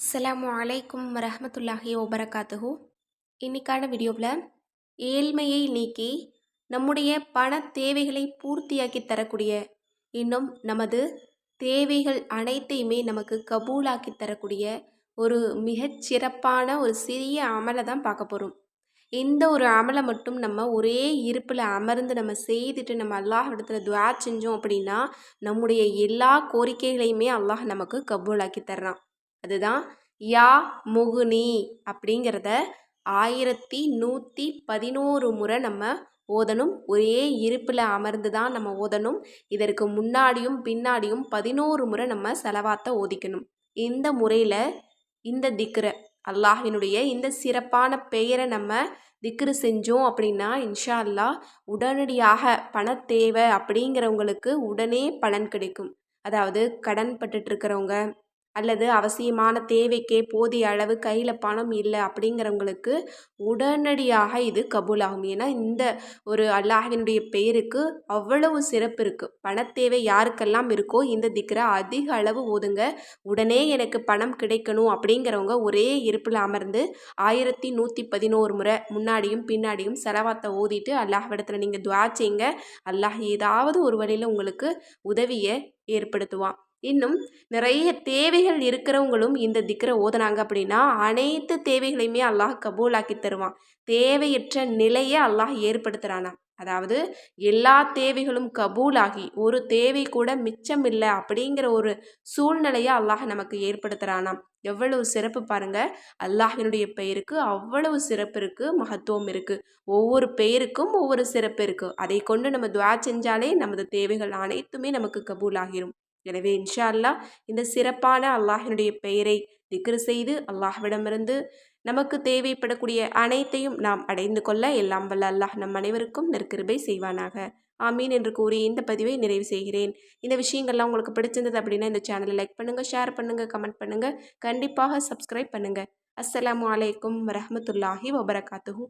அஸ்லாம் அலைக்கும் வரஹ்மத்துல்லாஹி ஒபரகாத்துஹு இன்னைக்கான வீடியோவில் ஏழ்மையை நீக்கி நம்முடைய பண தேவைகளை பூர்த்தியாக்கி தரக்கூடிய இன்னும் நமது தேவைகள் அனைத்தையுமே நமக்கு கபூலாக்கி தரக்கூடிய ஒரு மிகச்சிறப்பான ஒரு சிறிய அமலை தான் பார்க்க போகிறோம் இந்த ஒரு அமலை மட்டும் நம்ம ஒரே இருப்பில் அமர்ந்து நம்ம செய்துட்டு நம்ம அல்லாஹ் இடத்துல துவா செஞ்சோம் அப்படின்னா நம்முடைய எல்லா கோரிக்கைகளையுமே அல்லாஹ் நமக்கு கபூலாக்கி தர்றான். அதுதான் யா முகுனி அப்படிங்கிறத ஆயிரத்தி நூற்றி பதினோரு முறை நம்ம ஓதணும். ஒரே இருப்பில் அமர்ந்து தான் நம்ம ஓதணும். இதற்கு முன்னாடியும் பின்னாடியும் பதினோரு முறை நம்ம செலவாத்த ஓதிக்கணும். இந்த முறையில் இந்த திக்ர அல்லாஹினுடைய இந்த சிறப்பான பெயரை நம்ம திக்ரு செஞ்சோம் அப்படின்னா இன்ஷா அல்லாஹ் உடனடியாக பண தேவை அப்படிங்கிறவங்களுக்கு உடனே பலன் கிடைக்கும். அதாவது கடன் பட்டுட்டு இருக்கிறவங்க அல்லது அவசியமான தேவைக்கே போதிய அளவு கையில் பணம் இல்லை அப்படிங்கிறவங்களுக்கு உடனடியாக இது கபூலாகும். ஏன்னா இந்த ஒரு அல்லாஹினுடைய பெயருக்கு அவ்வளவு சிறப்பு இருக்குது பணத்தேவை யாருக்கெல்லாம் இருக்கோ இந்த திக்கரை அதிக அளவு ஓதுங்க. உடனே எனக்கு பணம் கிடைக்கணும் அப்படிங்கிறவங்க ஒரே இருப்பில் அமர்ந்து ஆயிரத்தி நூற்றி பதினோரு முறை முன்னாடியும் பின்னாடியும் செலவாத்தை ஓதிட்டு அல்லாஹ்விடத்தில் நீங்கள் துவா செய்யுங்க அல்லாஹ் ஏதாவது ஒரு வழியில் உங்களுக்கு உதவியை ஏற்படுத்துவான். இன்னும் நிறைய தேவைகள் இருக்கிறவங்களும் இந்த திக்கரை ஓதுனாங்க அப்படின்னா அனைத்து தேவைகளையுமே அல்லாஹ் கபூலாக்கி தருவான். தேவையற்ற நிலையை அல்லாஹ் ஏற்படுத்துகிறானா அதாவது எல்லா தேவைகளும் கபூலாகி ஒரு தேவை கூட மிச்சம் இல்லை அப்படிங்கிற ஒரு சூழ்நிலையை அல்லாஹ் நமக்கு ஏற்படுத்துகிறானாம் எவ்வளவு சிறப்பு பாருங்க. அல்லாஹினுடைய பெயருக்கு அவ்வளவு சிறப்பு இருக்குது மகத்துவம் இருக்குது ஒவ்வொரு பெயருக்கும் ஒவ்வொரு சிறப்பு இருக்குது அதை கொண்டு நம்ம துவா செஞ்சாலே நமது தேவைகள் அனைத்துமே நமக்கு கபூலாகிரும். எனவே இன்ஷா அல்லாஹ் இந்த சிறப்பான அல்லாஹினுடைய பெயரை திக்ரு செய்து அல்லாஹ்விடமிருந்து நமக்கு தேவைப்படக்கூடிய அனைத்தையும் நாம் அடைந்து கொள்ள எல்லாம் வல்ல அல்லாஹ் நம் அனைவருக்கும் நெருக்கிருபை செய்வானாக. ஆமீன் என்று கூறி இந்த பதிவை நிறைவு செய்கிறேன். இந்த விஷயங்கள்லாம் உங்களுக்கு பிடிச்சிருந்தது அப்படின்னா இந்த சேனலை லைக் பண்ணுங்கள் ஷேர் பண்ணுங்கள் கமெண்ட் பண்ணுங்கள் கண்டிப்பாக சப்ஸ்கிரைப் பண்ணுங்கள் அஸ்ஸலாமு அலைக்கும் வரமத்துல்லாஹி வபரகாத்துஹூ.